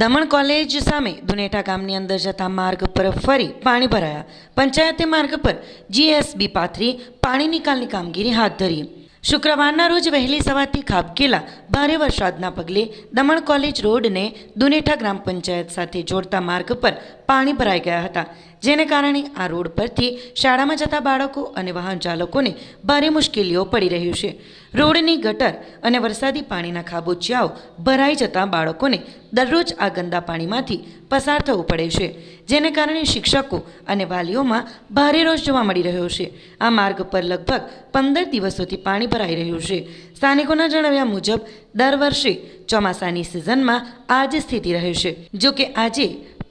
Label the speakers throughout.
Speaker 1: Daman college સામે દુનેટા ગામની અંદર જતા માર્ગ પર ફરી પાણી ભરાયા. પંચાયતે માર્ગ પર જીએસબી પાથરી પાણી નિકાલની કામગીરી હાથ ધરી. શુક્રવારના રોજ વહેલી સવારથી ખાબકેલા ભારે વરસાદના પગલે દમણ કોલેજ રોડને દુનેઠા ગ્રામ પંચાયત સાથે જોડતા માર્ગ પર પાણી ભરાઈ ગયા હતા. જેને કારણે આ રોડ પરથી શાળામાં જતા બાળકો અને વાહન ચાલકોને ભારે મુશ્કેલીઓ પડી રહ્યું છે. રોડની ગટર અને વરસાદી પાણીના ખાબોચિયાઓ ભરાઈ જતા બાળકોને દરરોજ આ ગંદા પાણીમાંથી પસાર થવું પડે છે. જેને કારણે શિક્ષકો અને વાલીઓમાં ભારે રોષ જોવા મળી રહ્યો છે. આ માર્ગ પર લગભગ પંદર દિવસોથી પાણી ભરાઈ રહ્યું છે. સ્થાનિકોના જણાવ્યા મુજબ, દર વર્ષે ચોમાસાની સિઝનમાં આ જ સ્થિતિ રહે છે. જો કે આજે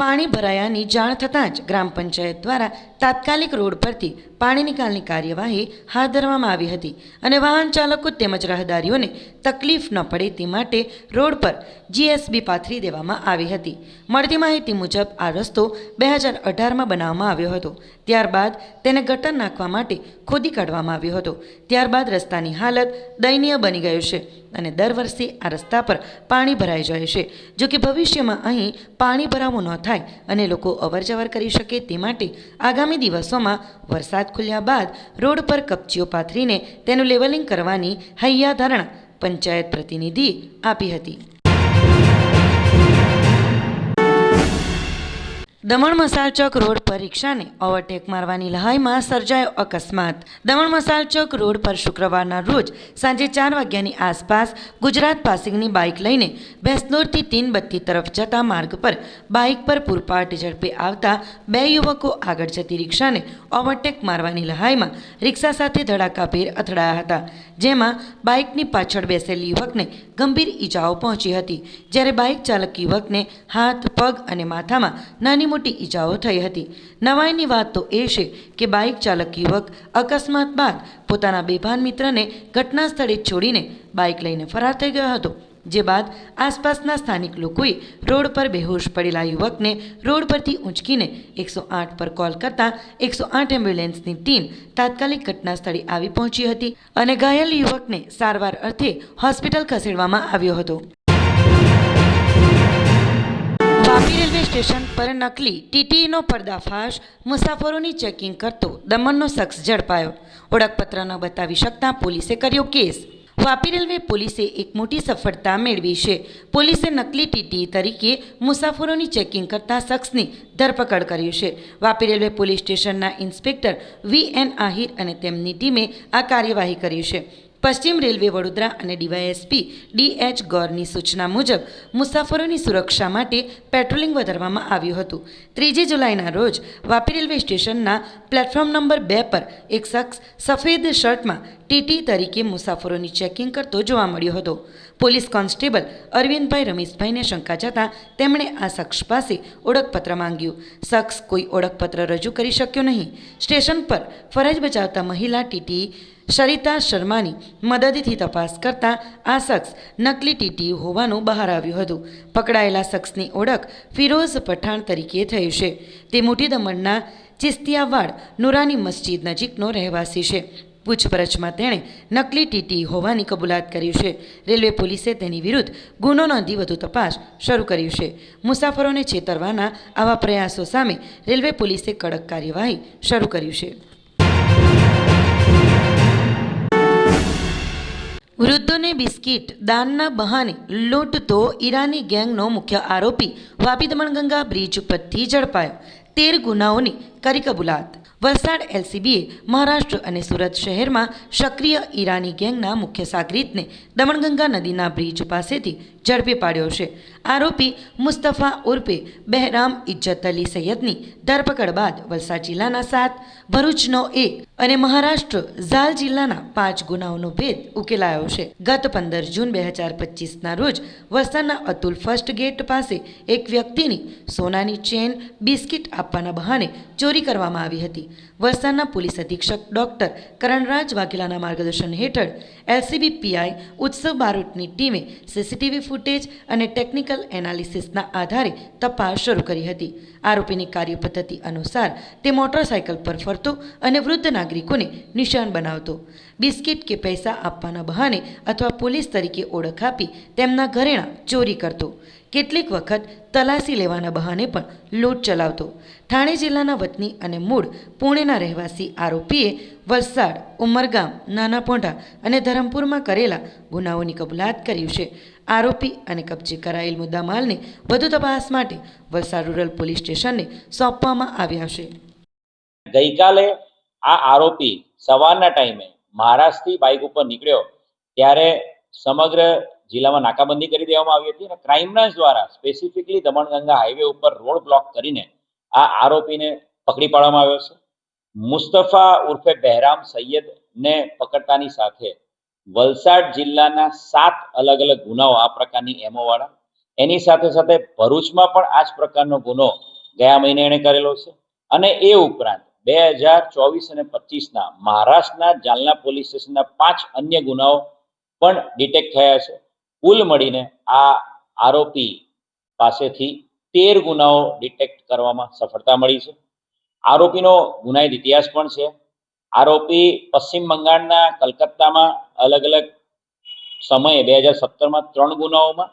Speaker 1: પાણી ભરાયાની જાણ થતાં જ ગ્રામ પંચાયત દ્વારા તાત્કાલિક રોડ પરથી પાણી નિકાલની કાર્યવાહી હાથ ધરવામાં આવી હતી અને વાહન ચાલકો તેમજ રાહદારીઓને તકલીફ ન પડે તે માટે રોડ પર જીએસબી પાથરી દેવામાં આવી હતી. મળતી માહિતી મુજબ આ રસ્તો બે હજાર અઢારમાં બનાવવામાં આવ્યો હતો. ત્યારબાદ તેને ગટર નાખવા માટે ખોદી કાઢવામાં આવ્યો હતો. ત્યારબાદ રસ્તાની હાલત દયનીય બની ગયું છે અને દર વર્ષે આ રસ્તા પર પાણી ભરાઈ જાય છે, જો કે ભવિષ્યમાં અહીં પાણી ભરાવું ન થાય અને લોકો અવરજવર કરી શકે તે માટે આગામી દિવસોમાં વરસાદ ખુલ્યા બાદ રોડ પર કપચીઓ પાથરીને તેનું લેવલિંગ કરવાની હૈયા ધારણા પંચાયત પ્રતિનિધિ આપી હતી. દમણ મસાલ ચોક રોડ પર રિક્ષાને ઓવરટેક મારવાની લહાઈમાં સર્જાયો અકસ્માત. દમણ મસાલ ચોક રોડ પર શુક્રવારના રોજ સાંજે ચાર વાગ્યાની આસપાસ ગુજરાત પાસિંગની બાઇક લઈને ભેંસનોરથી તીનબત્તી તરફ જતા માર્ગ પર બાઇક પર પૂરપાટ ઝડપે આવતા બે યુવકો આગળ જતી રિક્ષાને ઓવરટેક મારવાની લહાઈમાં રિક્ષા સાથે ધડાકાભેર અથડાયા હતા, જેમાં બાઇકની પાછળ બેસેલી યુવકને ગંભીર ઈજાઓ પહોંચી હતી. જ્યારે બાઇક ચાલક યુવકને હાથ, પગ અને માથામાં નાની મોટી ઈજાઓ થઈ હતી. નવાઈની વાત તો એ છે કે બાઇક ચાલક યુવક અકસ્માત બાદ પોતાના બેભાન મિત્રને ઘટના સ્થળે છોડીને બાઇક લઈને ફરાર થઈ ગયો હતો, જે બાદ આસપાસના સ્થાનિક લોકોએ રોડ પર બેહોશ પડેલા યુવકને રોડ પરથી ઊંચકીને એકસો આઠ પર કોલ કરતા એકસો આઠ એમ્બ્યુલન્સની ટીમ તાત્કાલિક ઘટના સ્થળે આવી પહોંચી હતી અને ઘાયલ યુવકને સારવાર અર્થે હોસ્પિટલ ખસેડવામાં આવ્યો હતો. સ્ટેશન પર નકલી ટીટીઈનો પર્દાફાશ, મુસાફરોની ચેકિંગ કરતો દમણનો શખ્સ ઝડપાયો. ઓળખપત્ર ન બતાવી શકતા પોલીસે કર્યો કેસ. વાપી રેલવે પોલીસે એક મોટી સફળતા મેળવી છે. પોલીસે નકલી ટીટી તરીકે મુસાફરોની ચેકિંગ કરતા શખ્સની ધરપકડ કરી છે. વાપી રેલવે પોલીસ સ્ટેશનના ઇન્સ્પેક્ટર વી એન આહિર અને તેમની ટીમે આ કાર્યવાહી કરી છે. પશ્ચિમ રેલવે વડોદરા અને ડીવાયએસપી ડી એચ ગોરની સૂચના મુજબ મુસાફરોની સુરક્ષા માટે પેટ્રોલિંગ વધારવામાં આવ્યું હતું. ત્રીજી જુલાઈના રોજ વાપી રેલવે સ્ટેશનના પ્લેટફોર્મ નંબર બે પર એક શખ્સ સફેદ શર્ટમાં ટીટી તરીકે મુસાફરોની ચેકિંગ કરતો જોવા મળ્યો હતો. પોલીસ કોન્સ્ટેબલ અરવિંદભાઈ રમેશભાઈને શંકા જતાં તેમણે આ શખ્સ પાસે ઓળખપત્ર માંગ્યું. શખ્સ કોઈ ઓળખપત્ર રજૂ કરી શક્યો નહીં. સ્ટેશન પર ફરજ બજાવતા મહિલા ટીટી સરિતા શર્માની મદદથી તપાસ કરતા આ શખ્સ નકલી ટીટી હોવાનું બહાર આવ્યું હતું. પકડાયેલા શખ્સની ઓળખ ફિરોઝ પઠાણ તરીકે થઈ છે. તે મોટી દમણના ચિસ્તિયાવાડ નુરાની મસ્જિદ નજીકનો રહેવાસી છે. પૂછપરછમાં તેણે નકલી ટીટી હોવાની કબૂલાત કરી છે. રેલવે પોલીસે તેની વિરુદ્ધ ગુનો નોંધી વધુ તપાસ શરૂ કર્યું છે. મુસાફરોને છેતરવાના આવા પ્રયાસો સામે રેલવે પોલીસે કડક કાર્યવાહી શરૂ કર્યું છે. વૃદ્ધોને બિસ્કિટ, દાનના બહાને લૂંટતો ઈરાની ગેંગનો મુખ્ય આરોપી વાપી દમણગંગા બ્રિજ પરથી ઝડપાયો. તેર ગુનાઓની કરી કબૂલાત. વલસાડ એલસીબીએ મહારાષ્ટ્ર અને સુરત શહેરમાં સક્રિય ઈરાની ગેંગના મુખ્ય સાગરીતને દમણગંગા નદીના બ્રિજ પાસેથી ઝડપી પાડ્યો છે. આરોપી મુસ્તફા ઉર્ફે બહેરામ ઇજ્જત અલી સૈયદની ધરપકડ બાદ વલસાડ જિલ્લાના સાત, ભરૂચનો એક અને મહારાષ્ટ્ર ઝાલ જિલ્લાના પાંચ ગુનાઓનો ભેદ ઉકેલાયો છે. ગત પંદર જૂન બે હજાર પચીસના રોજ વલસાડના અતુલ ફર્સ્ટ ગેટ પાસે એક વ્યક્તિની સોનાની ચેન, બિસ્કિટ આપવાના બહાને ચોરી કરવામાં આવી હતી. વલસાડના પોલીસ અધિક્ષક ડોક્ટર કરણરાજ વાઘેલાના માર્ગદર્શન હેઠળ એલસીબી પીઆઈ ઉત્સવ બારોટની ટીમે સીસીટીવી ફૂટેજ અને ટેકનિકલ એનાલિસિસના આધારે તપાસ શરૂ કરી હતી. આરોપીની કાર્યપદ્ધતિ અનુસાર તે મોટરસાયકલ પર ફરતો અને વૃદ્ધ નાગરિકોને નિશાન બનાવતો. બિસ્કિટ કે પૈસા આપવાના બહાને અથવા પોલીસ તરીકે ઓળખ આપી તેમના ઘરેણાં ચોરી કરતો. કેટલીક વખત તલાસી લેવાના બહાને પણ લૂંટ ચલાવતો. ઠાણે જિલ્લાના વતની અને મૂળ પુણેના રહેવાસી આરોપીએ વલસાડ, ઉમરગામ, નાના પોંઢા અને ધરમપુરમાં કરેલા ગુનાઓની કબૂલાત કર્યું છે. આરોપી અને કબજે કરાયેલ મુદ્દામાલને વધુ તપાસ માટે વલસાડ રૂરલ પોલીસ સ્ટેશનને સોંપવામાં આવ્યા છે.
Speaker 2: ગઈકાલે આ આરોપી સવારના ટાઈમે મહારાષ્ટ્રથી બાઇક ઉપર નીકળ્યો, ત્યારે સમગ્ર જિલ્લામાં નાકાબંધી કરી દેવામાં આવી હતી અને ક્રાઇમ બ્રાન્ચ દ્વારા સ્પેસિફિકલી દમણગંગા હાઈવે ઉપર રોડ બ્લોક કરીને આ આરોપીને પકડી પાડવામાં આવ્યો છે. મુસ્તફા ઉર્ફે બહેરામ સૈયદને પકડતાની સાથે વલસાડ જિલ્લાના સાત અલગ અલગ ગુનાઓ આ પ્રકારની એમોવાળા. એની સાથે સાથે ભરૂચમાં પણ આ જ પ્રકારનો ગુનો ગયા મહિને એણે કરેલો છે. અને એ ઉપરાંત બે હજાર ચોવીસ અને પચીસના મહારાષ્ટ્રના જાલના પોલીસ સ્ટેશનના પાંચ અન્ય ગુનાઓ પણ ડિટેક્ટ થયા છે. કુલ મળીને આ આરોપી પાસેથી તેર ગુનાઓ ડિટેક્ટ કરવામાં સફળતા મળી છે. આરોપીનો ગુનાહિત ઇતિહાસ પણ છે. આરોપી પશ્ચિમ બંગાળના કલકત્તામાં અલગ અલગ સમયે બે હજાર સત્તરમાં ત્રણ ગુનાઓમાં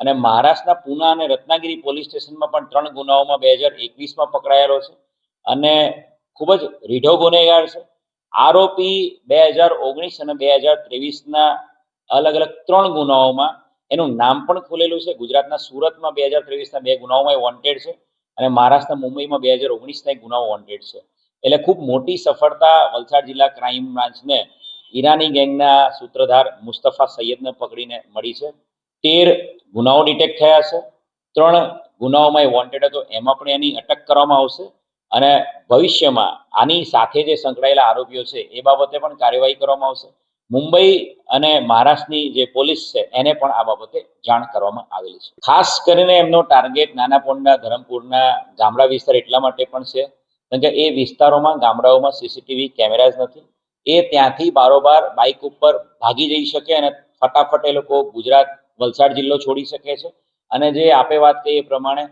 Speaker 2: અને મહારાષ્ટ્રના પુના અને રત્નાગીરી પોલીસ સ્ટેશનમાં પણ ત્રણ ગુનાઓમાં બે હજાર એકવીસમાં પકડાયેલો છે અને ખૂબ જ રીઢો ગુનેગાર છે. આરોપી બે હજાર ઓગણીસ અને બે હજાર ત્રેવીસના અલગ અલગ ત્રણ ગુનાઓમાં એનું નામ પણ ખુલેલું છે. ગુજરાતના સુરતમાં બે હજાર ત્રેવીસના બે ગુનાઓમાં વોન્ટેડ છે અને મહારાષ્ટ્રના મુંબઈમાં બે હજાર ઓગણીસના ગુનાઓ વોન્ટેડ છે. એટલે ખૂબ મોટી સફળતા વલસાડ જિલ્લા ક્રાઇમ બ્રાન્ચને ઈરાની ગેંગના સૂત્રધાર મુસ્તફા સૈયદને પકડીને મળી છે. તેર ગુનાઓ ડિટેક્ટ થયા છે. ત્રણ ગુનાઓમાં એ વોન્ટેડ હતો. એમાં પણ એની અટક કરવામાં આવશે અને ભવિષ્યમાં આની સાથે જે સંકળાયેલા આરોપીઓ છે એ બાબતે પણ કાર્યવાહી કરવામાં આવશે. મુંબઈ અને મહારાષ્ટ્રની જે પોલીસ છે એને પણ આ બાબતે જાણ કરવામાં આવેલી છે. ખાસ કરીને એમનો ટાર્ગેટ નાના પોંડના ધરમપુરના ગામડા વિસ્તાર એટલા માટે પણ છે કારણ કે એ વિસ્તારોમાં, ગામડાઓમાં સીસીટીવી કેમેરાઝ નથી. એ ત્યાંથી બારોબાર બાઇક ઉપર ભાગી જઈ શકે અને ફટાફટ એ લોકો ગુજરાત, વલસાડ જિલ્લો છોડી શકે છે. અને જે આપે વાત કહી એ પ્રમાણે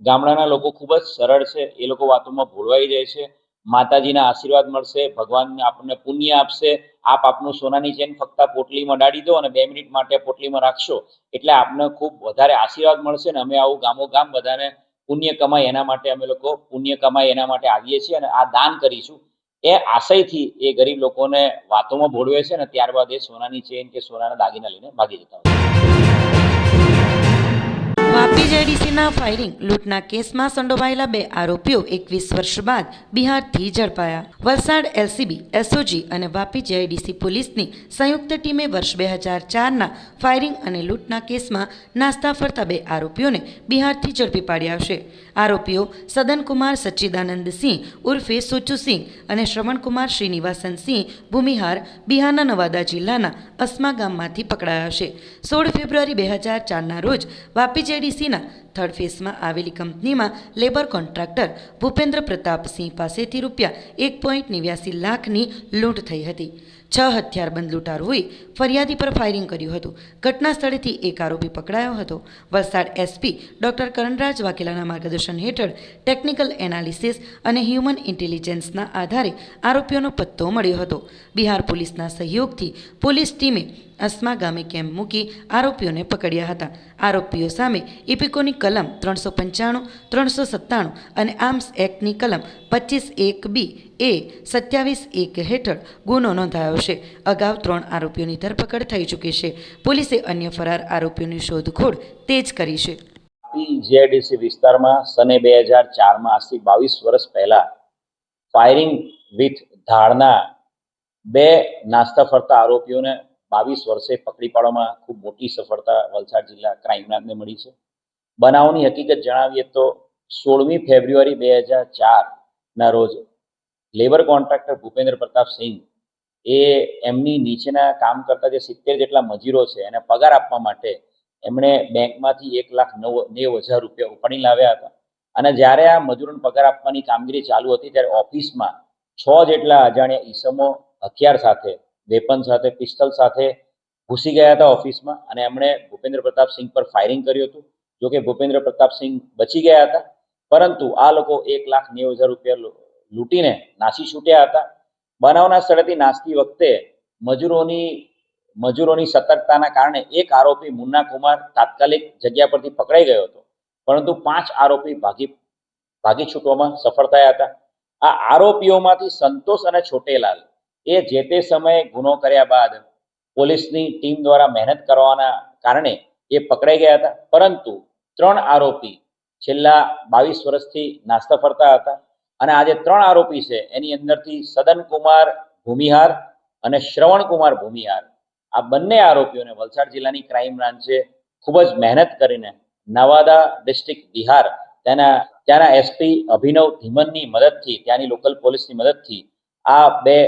Speaker 2: ગામડાના લોકો ખૂબ જ સરળ છે. એ લોકો વાતોમાં ભોળવાઈ જાય છે. માતાજીના આશીર્વાદ મળશે, ભગવાન આપણને પુણ્ય આપશે. આપ આપનું સોનાની ચેન ફક્ત પોટલીમાં ડાળી દો અને બે મિનિટ માટે પોટલીમાં રાખશો. એટલે આપને ખૂબ વધારે આશીર્વાદ મળશે ને અમે આવું ગામો ગામ બધાને પુણ્ય કમાય એના માટે અમે લોકો પુણ્ય કમાય એના માટે આવીએ છીએ અને આ દાન કરીશું. એ આશયથી એ ગરીબ લોકોને વાતોમાં ભોળવે છે અને ત્યારબાદ એ સોનાની ચેન કે સોનાના દાગીના લઈને ભાગી જતા હોય
Speaker 1: વાપી જેડીસીના ફાયરિંગ, લૂંટના કેસમાં સંડોવાયેલા બે આરોપીઓ એકવીસ વર્ષ બાદ બિહારથી ઝડપાયા. વલસાડ એલસીબી, એસઓજી અને વાપી જેઆઈડીસી પોલીસની સંયુક્ત ટીમે વર્ષ બે હજાર ચારના ફાયરિંગ અને લૂંટના કેસમાં નાસ્તા ફરતા બે આરોપીઓને બિહારથી ઝડપી પાડ્યા છે. આરોપીઓ સદનકુમાર સચ્ચિદાનંદ સિંહ, ઉર્ફે સુચુસિંહ અને શ્રવણકુમાર શ્રીનિવાસનસિંહ ભૂમિહાર બિહારના નવાદા જિલ્લાના અસ્મા ગામમાંથી પકડાયા છે. સોળ ફેબ્રુઆરી બે હજાર ચારના રોજ વાપી જેડીસીના થર્ડ ફેઝમાં આવેલી કંપનીમાં લેબર કોન્ટ્રાક્ટર ભૂપેન્દ્ર પ્રતાપસિંહ પાસેથી રૂપિયા એક પોઈન્ટ નેવ્યાસી લાખની લૂંટ થઈ હતી. છ હથિયારબંધ લૂંટારુઓએ ફરિયાદી પર ફાયરિંગ કર્યું હતું. ઘટના સ્થળેથી એક આરોપી પકડાયો હતો. વલસાડ એસપી ડોક્ટર કરણરાજ વાઘેલાના માર્ગદર્શન હેઠળ ટેકનિકલ એનાલિસિસ અને હ્યુમન ઇન્ટેલિજન્સના આધારે આરોપીઓનો પત્તો મળ્યો હતો. બિહાર પોલીસના સહયોગથી પોલીસ ટીમે અસ્મા ગામે કેમ્પ મૂકી આરોપીઓને પકડ્યા હતા. આરોપીઓ સામે ઇપિકોની કલમ ત્રણસો પંચાણું, ત્રણસો સત્તાણું અને આર્મ્સ એક્ટની કલમ પચીસ એક બી એ સત્યાવીસ એક હેઠળ ગુનો નોંધાયો છે. અગાઉ ત્રણ આરોપીઓની ધરપકડ થઈ ચૂકી છે. પોલીસે અન્ય ફરાર આરોપીઓની શોધખોળ તેજ કરી છે.
Speaker 2: જીઆઈડીસી વિસ્તારમાં સને બે હજાર ચારમાં આજથી બાવીસ વર્ષ પહેલા ફાયરિંગ વિથ ધાળના બે નાસ્તા ફરતા આરોપીઓને બાવીસ વર્ષે પકડી પાડવામાં ખૂબ મોટી સફળતા વલસાડ જિલ્લા ક્રાઇમ બ્રાન્ચને મળી છે. બનાવની હકીકત જણાવીએ તો સોળમી ફેબ્રુઆરી બે હજાર ચારના રોજ લેબર કોન્ટ્રાક્ટર ભૂપેન્દ્ર પ્રતાપ સિંહ એ એમની નીચેના કામ કરતા જે સિત્તેર જેટલા મજૂરો છે, એને પગાર આપવા માટે એમણે બેંકમાંથી એક લાખ નવ, નેવ હજાર રૂપિયા ઉપાડી લાવ્યા હતા. અને જ્યારે આ મજૂરોને પગાર આપવાની કામગીરી ચાલુ હતી, ત્યારે ઓફિસમાં છ જેટલા અજાણ્યા ઈસમો હથિયાર સાથે, વેપન સાથે, પિસ્તલ સાથે ઘૂસી ગયા હતા ઓફિસમાં અને એમણે ભૂપેન્દ્ર પ્રતાપસિંહ પર ફાયરિંગ કર્યું હતું. જો કે ભૂપેન્દ્ર પ્રતાપસિંહ બચી ગયા હતા, પરંતુ આ લોકો એક લાખ નેવ હજાર રૂપિયા લૂંટીને નાસી છૂટ્યા હતા. બનાવના સ્થળેથી નાસતી વખતે મજૂરોની મજૂરોની સતર્કતાના કારણે એક આરોપી મુન્ના કુમાર તાત્કાલિક જગ્યા પરથી પકડાઈ ગયો હતો. પરંતુ પાંચ આરોપી ભાગી ભાગી છૂટવામાં સફળ થયા હતા. આ આરોપીઓમાંથી સંતોષ અને છોટેલાલ એ જે તે સમયે ગુનો કર્યા બાદ પોલીસની ટીમ દ્વારા મહેનત કરવાના કારણે એ પકડાઈ ગયા હતા. પરંતુ ત્રણ આરોપી છેલ્લા બાવીસ વર્ષથી નાસ્તા ફરતા હતા. અને આજે ત્રણ આરોપી છે, એની અંદરથી સદન કુમાર ભૂમિહાર અને શ્રવણ કુમાર ભૂમિહાર. આ બંને આરોપીઓને વલસાડ જિલ્લાની ક્રાઇમ બ્રાન્ચે ખૂબ જ મહેનત કરીને નવાદા ડિસ્ટ્રિક્ટ બિહાર, તેના, ત્યાંના એસપી અભિનવ ધીમનની મદદથી, ત્યાંની લોકલ પોલીસની મદદથી આ બે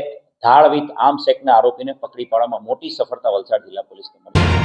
Speaker 2: ધાળ વિથ આર્મ્સ આરોપીને પકડી પાડવામાં મોટી સફળતા વલસાડ જિલ્લા પોલીસને મળી.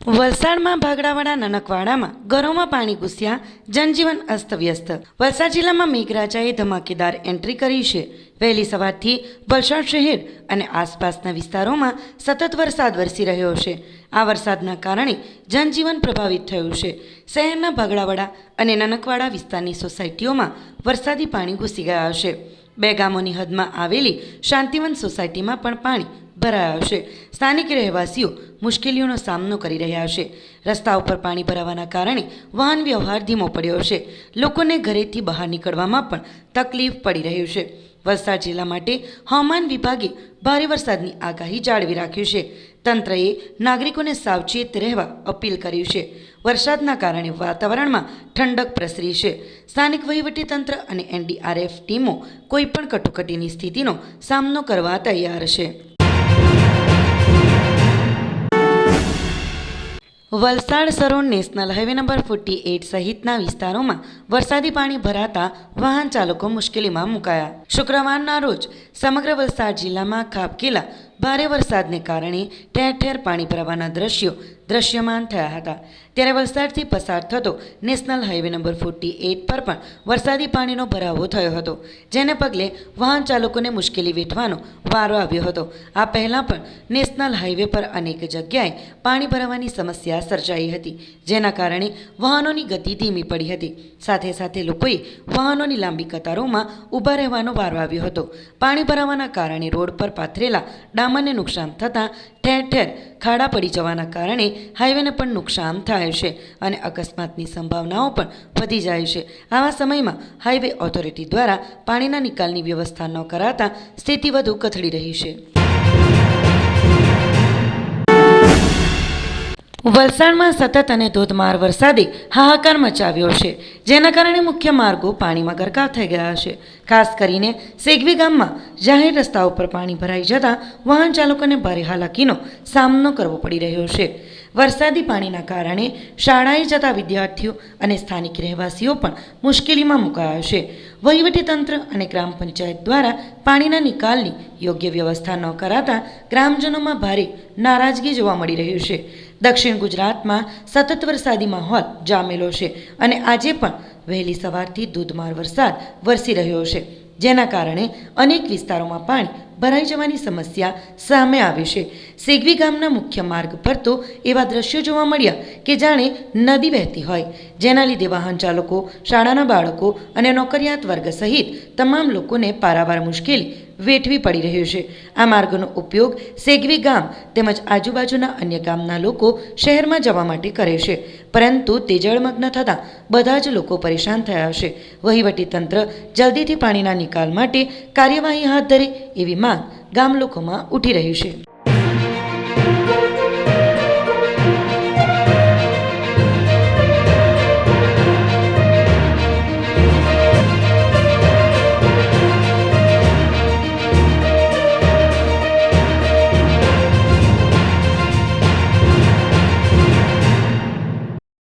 Speaker 1: વલસાડમાં ભાગડાવાડા નનકવાડામાં ઘરોમાં પાણી ઘૂસ્યા, જનજીવન અસ્તવ્યસ્ત. વલસાડ જિલ્લામાં મેઘરાજાએ ધમાકેદાર એન્ટ્રી કરી છે. વહેલી સવારથી વલસાડ શહેર અને આસપાસના વિસ્તારોમાં સતત વરસાદ વરસી રહ્યો છે. આ વરસાદના કારણે જનજીવન પ્રભાવિત થયું છે. શહેરના ભાગડાવાડા અને નનકવાડા વિસ્તારની સોસાયટીઓમાં વરસાદી પાણી ઘૂસી ગયા છે. બે ગામોની હદમાં આવેલી શાંતિવન સોસાયટીમાં પણ પાણી ભરાયા છે. સ્થાનિક રહેવાસીઓ મુશ્કેલીઓનો સામનો કરી રહ્યા છે. રસ્તા ઉપર પાણી ભરાવાના કારણે વાહન વ્યવહાર ધીમો પડ્યો છે. લોકોને ઘરેથી બહાર નીકળવામાં પણ તકલીફ પડી રહ્યું છે. વલસાડ જિલ્લા માટે હવામાન વિભાગે ભારે વરસાદની આગાહી જાળવી રાખ્યું છે. તંત્રએ નાગરિકોને સાવચેત રહેવા અપીલ કરી છે. વરસાદના કારણે વાતાવરણમાં ઠંડક પ્રસરી છે. સ્થાનિક વહીવટીતંત્ર અને એનડીઆરએફ ટીમો કોઈપણ કટોકટીની સ્થિતિનો સામનો કરવા તૈયાર છે. Valsad Saron national highway number forty eight સહિતના વિસ્તારોમાં વરસાદી પાણી ભરાતા વાહન ચાલકો મુશ્કેલીમાં મુકાયા. શુક્રવારના રોજ સમગ્ર વલસાડ જિલ્લામાં ખાબકેલા ભારે વરસાદને કારણે ઠેર ઠેર પાણી ભરાવાના દ્રશ્યો દ્રશ્યમાન થયા હતા. ત્યારે વલસાડથી પસાર થતો national highway number forty eight પર પણ વરસાદી પાણીનો ભરાવો થયો હતો, જેને પગલે વાહન ચાલકોને મુશ્કેલી વેઠવાનો વારો આવ્યો હતો. આ પહેલાં પણ નેશનલ હાઈવે પર અનેક જગ્યાએ પાણી ભરાવાની સમસ્યા સર્જાઈ હતી, જેના કારણે વાહનોની ગતિ ધીમી પડી હતી. સાથે સાથે લોકોએ વાહનોની લાંબી કતારોમાં ઊભા રહેવાનો વારો આવ્યો હતો. પાણી ભરાવાના કારણે રોડ પર પાથરેલા ડામરને નુકસાન થતાં ઠેર ઠેર ખાડા પડી જવાના કારણે હાઈવેને પણ નુકસાન થાય છે અને અકસ્માતની સંભાવનાઓ પણ વધી જાય છે. આવા સમયમાં હાઈવે ઓથોરિટી દ્વારા પાણીના નિકાલની વ્યવસ્થા ન કરાતા સ્થિતિ વધુ કથળી રહી છે. વલસાડમાં સતત અને ધોધમાર વરસાદે હાહાકાર મચાવ્યો છે, જેના કારણે મુખ્ય માર્ગો પાણીમાં ગરકાવ થઈ ગયા છે. ખાસ કરીને સેગવી ગામમાં જાહેર રસ્તાઓ ઉપર પાણી ભરાઈ જતાં વાહન ચાલકોને ભારે હાલાકીનો સામનો કરવો પડી રહ્યો છે. વરસાદી પાણીના કારણે શાળાએ જતા વિદ્યાર્થીઓ અને સ્થાનિક રહેવાસીઓ પણ મુશ્કેલીમાં મુકાયા છે. વહીવટીતંત્ર અને ગ્રામ પંચાયત દ્વારા પાણીના નિકાલની યોગ્ય વ્યવસ્થા ન કરાતા ગ્રામજનોમાં ભારે નારાજગી જોવા મળી રહ્યું છે. દક્ષિણ ગુજરાતમાં સતત વરસાદી માહોલ જામેલો છે અને આજે પણ વહેલી સવારથી ધોધમાર વરસાદ વરસી રહ્યો છે, જેના કારણે અનેક વિસ્તારોમાં પાણી ભરાઈ જવાની સમસ્યા સામે આવી છે. સેગવી ગામના મુખ્ય માર્ગ પર તો એવા દ્રશ્યો જોવા મળ્યા કે જાણે નદી વહેતી હોય. જેના લીધે વાહન ચાલકો, શાળાના બાળકો અને નોકરિયાત વર્ગ સહિત તમામ લોકોને પારાવાર મુશ્કેલી વેઠવી પડી રહ્યું છે. આ માર્ગનો ઉપયોગ સેગવી ગામ તેમજ આજુબાજુના અન્ય ગામના લોકો શહેરમાં જવા માટે કરે છે. પરંતુ તે જળમગ્ન થતાં બધા જ લોકો પરેશાન થયા છે વહીવટીતંત્ર જલ્દીથી પાણીના નિકાલ માટે કાર્યવાહી હાથ ધરે એવી માંગ ગામ લોકોમાં ઉઠી રહી છે.